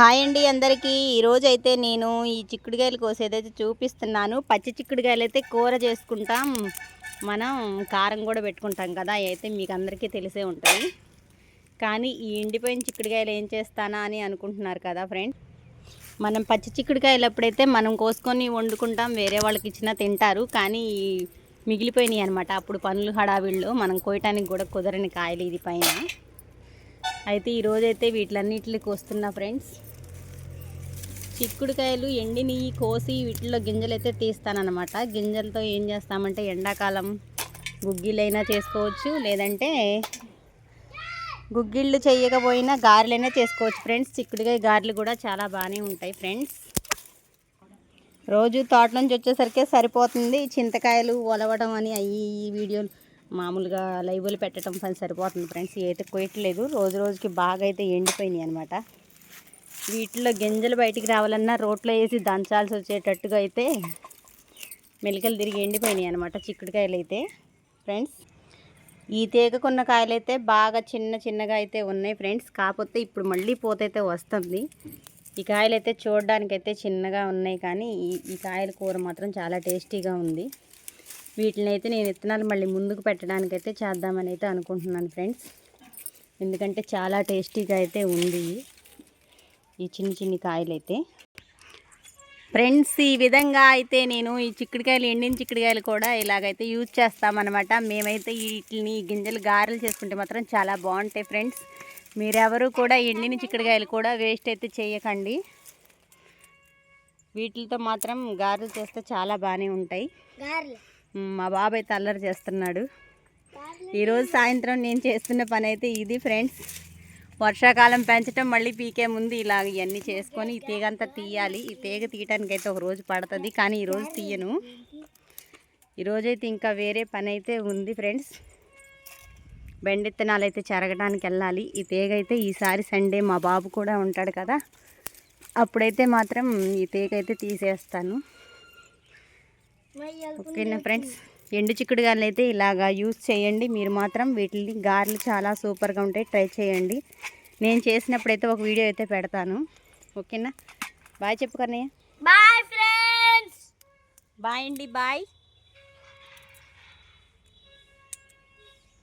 Hi అండి అందరికీ. ఈరోజు అయితే నేను ఈ చిక్కుడుకాయలు కోసేదైతే చూపిస్తున్నాను పచ్చి చిక్కుడుకాయలు అయితే కూర చేసుకుంటాం. మనం కారం కూడా పెట్టుకుంటాం కదా అయితే మీకు అందరికీ తెలిసే ఉంటుంది కానీ ఈ ఎండిపోయిన చిక్కుడుకాయలు ఏం చేస్తానా అని అనుకుంటున్నారు కదా ఫ్రెండ్. మనం పచ్చి చిక్కుడుకాయలు అప్పుడైతే మనం కోసుకొని వండుకుంటాం వేరే వాళ్ళకి ఇచ్చినా తింటారు. కానీ ఈ మిగిలిపోయినాయి అనమాట అప్పుడు పనులు హడావిళ్ళు మనం కోయటానికి కూడా కుదరని కాయలు ఇది పైన. అయితే ఈరోజైతే వీటిలన్నిటికి వస్తున్నా ఫ్రెండ్స్. చిక్కుడుకాయలు ఎండిని కోసి వీటిలో గింజలు అయితే తీస్తానన్నమాట. గింజలతో ఏం చేస్తామంటే ఎండాకాలం గుగ్గిలైనా చేసుకోవచ్చు లేదంటే గుగ్గిళ్ళు చేయకపోయినా గారెలైనా చేసుకోవచ్చు ఫ్రెండ్స్. చిక్కుడుకాయ గారెలు కూడా చాలా బాగానే ఉంటాయి ఫ్రెండ్స్. రోజు తోట నుంచి వచ్చేసరికి సరిపోతుంది చింతకాయలు ఒలవడం అని అవి ఈ వీడియోలు. మామూలుగా లైవ్లు పెట్టడం పని సరిపోతుంది ఫ్రెండ్స్ ఇవి అయితే కొయ్యట్లేదు రోజు రోజుకి బాగా అయితే ఎండిపోయినాయి అనమాట వీటిలో గింజలు బయటికి రావాలన్నా రోట్లో వేసి దంచాల్సి వచ్చేటట్టుగా అయితే మెలికలు తిరిగి ఎండిపోయినాయి అనమాట చిక్కుడుకాయలు అయితే. ఫ్రెండ్స్ ఈ తీగకున్న కాయలు అయితే బాగా చిన్న చిన్నగా అయితే ఉన్నాయి ఫ్రెండ్స్ కాకపోతే ఇప్పుడు మళ్ళీ పోతైతే వస్తుంది. ఈ కాయలు అయితే చూడడానికైతే చిన్నగా ఉన్నాయి కానీ ఈ ఈ కాయల కూర మాత్రం చాలా టేస్టీగా ఉంది. వీటిని అయితే నేను విత్తనాలు మళ్ళీ ముందుకు పెట్టడానికి అయితే చేద్దామని అయితే అనుకుంటున్నాను ఫ్రెండ్స్. ఎందుకంటే చాలా టేస్టీగా అయితే ఉంది ఈ చిన్ని చిన్ని కాయలు అయితే ఫ్రెండ్స్ ఈ విధంగా అయితే నేను ఈ చిక్కుడుకాయలు ఎండిన చిక్కుడుకాయలు కూడా ఇలాగైతే యూజ్ చేస్తామన్నమాట. మేమైతే వీటిని గింజలు గారెలు చేసుకుంటే మాత్రం చాలా బాగుంటాయి ఫ్రెండ్స్. మీరెవరు కూడా ఎండిన చిక్కుడుకాయలు కూడా వేస్ట్ అయితే చేయకండి. వీటితో మాత్రం గారెలు చేస్తే చాలా బాగానే ఉంటాయి. గారెలు. మా బాబాయ్ అయితే అల్లరి చేస్తున్నాడు. ఈరోజు సాయంత్రం నేను చేస్తున్న పని అయితే ఇది ఫ్రెండ్స్. వర్షాకాలం పెంచడం మళ్ళీ పీకే ముందు ఇలా ఇవన్నీ చేసుకొని ఈ తీగ అంతా తీయాలి. ఈ తీగ తీయటానికైతే అయితే ఒక రోజు పడుతుంది కానీ ఈరోజు తీయను. ఈరోజైతే ఇంకా వేరే పని అయితే ఉంది ఫ్రెండ్స్. బెండిత్తనాలు అయితే చెరగడానికి వెళ్ళాలి. ఈ తీగ అయితే ఈసారి సండే మా బాబు కూడా ఉంటాడు కదా. అప్పుడైతే మాత్రం ఈ తీగ అయితే తీసేస్తాను. ఓకేనా ఫ్రెండ్స్? ఎండు చిక్కుడుగాయలు అయితే ఇలాగా యూస్ చేయండి. మీరు మాత్రం వీటిని గారెలు చాలా సూపర్గా ఉంటాయి. ట్రై చేయండి. నేను చేసినప్పుడైతే ఒక వీడియో అయితే పెడతాను. ఓకేనా? బాయ్ చెప్పు కన్నయ్య. బాయ్ ఫ్రెండ్స్ బాయ్ అండి బాయ్